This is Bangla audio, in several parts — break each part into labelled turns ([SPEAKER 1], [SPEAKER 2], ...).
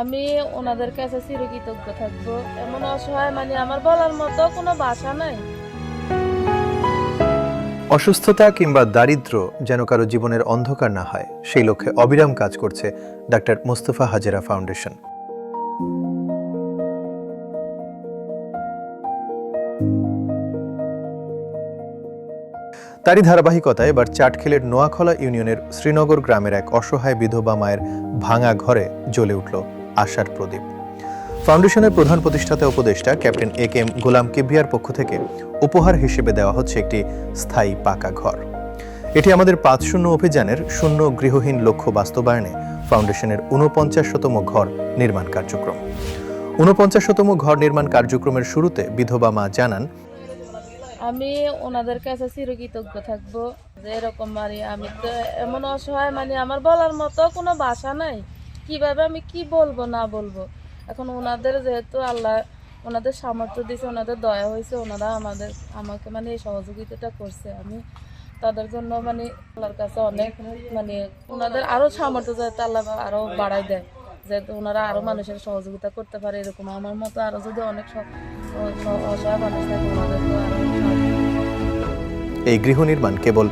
[SPEAKER 1] আমি ওনাদের কাছে চিরকৃতজ্ঞ থাকব। এমন অসহায় মানে আমার বলার মতো কোনো ভাষা নাই।
[SPEAKER 2] অসুস্থতা কিংবা দারিদ্র্য যেন কারও জীবনের অন্ধকার না হয়, সেই লক্ষ্যে অবিরাম কাজ করছে ডাক্তার মোস্তফা হাজেরা ফাউন্ডেশন। তারই ধারাবাহিকতায় এবার চাটখেলের নোয়াখলা ইউনিয়নের শ্রীনগর গ্রামের এক অসহায় বিধবা মায়ের ভাঙা ঘরে জ্বলে উঠল। আশার প্রদীপ। ফাউন্ডেশনের প্রধান প্রতিষ্ঠাতা উপদেষ্টা ক্যাপ্টেন এ কে এম গোলাম কিবরিয়ার পক্ষ থেকে উপহার হিসেবে দেওয়া হচ্ছে একটি স্থায়ী পাকা ঘর। এটি আমাদের পাঁচ শূন্য অভিযানের শূন্য গৃহহীন লক্ষ্য বাস্তবায়নে ফাউন্ডেশনের ঊনপঞ্চাশ শতম ঘর নির্মাণ কার্যক্রম। ঊনপঞ্চাশ শতম ঘর নির্মাণ কার্যক্রমের শুরুতে বিধবা মা জানান,
[SPEAKER 1] আমি ওনাদের কাছে চিরকৃতজ্ঞ থাকব। যে এরকম মানে আমি তো এমন অসহায় মানে আমার বলার মতো কোনো ভাষা নাই। কীভাবে আমি কি বলব, না বলব? এখন ওনাদের যেহেতু আল্লাহ ওনাদের সামর্থ্য দিয়েছে ওনাদের দয়া হয়েছে ওনারা আমাদের, আমাকে মানে এই সহযোগিতাটা করছে। আমি তাদের জন্য মানে আল্লাহর কাছে অনেক মানে ওনাদের আরও সামর্থ্য যাতে আল্লাহ আরও বাড়াই দেয়, যাতে ওনারা আরও মানুষের সহযোগিতা করতে পারে, এরকম আমার মতো আরও যদি অনেক অসহায় মানুষ থাকে ওনাদেরকে আরও সাহায্য
[SPEAKER 2] এই গৃহ নির্মাণ কেবল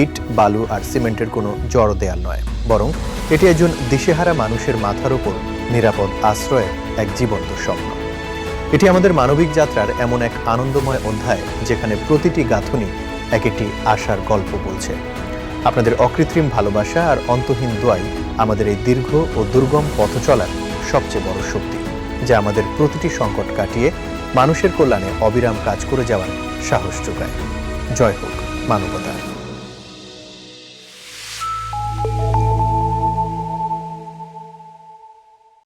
[SPEAKER 2] ইট, বালু আর সিমেন্টের কোনো জড় দেয়াল নয়, বরং এটি একজন দিশেহারা মানুষের মাথার উপর নিরাপদ আশ্রয়ের এক জীবন্ত স্বপ্ন। এটি আমাদের মানবিক যাত্রার এমন এক আনন্দময় অধ্যায় যেখানে প্রতিটি গাঁথনি এক একটি আশার গল্প বলছে। আপনাদের অকৃত্রিম ভালোবাসা আর অন্তহীন দোয়াই আমাদের এই দীর্ঘ ও দুর্গম পথ চলার সবচেয়ে বড় শক্তি, যা আমাদের প্রতিটি সংকট কাটিয়ে মানুষের কল্যাণে অবিরাম কাজ করে যাওয়ার সাহস যোগায়। জয় হোক মানবতা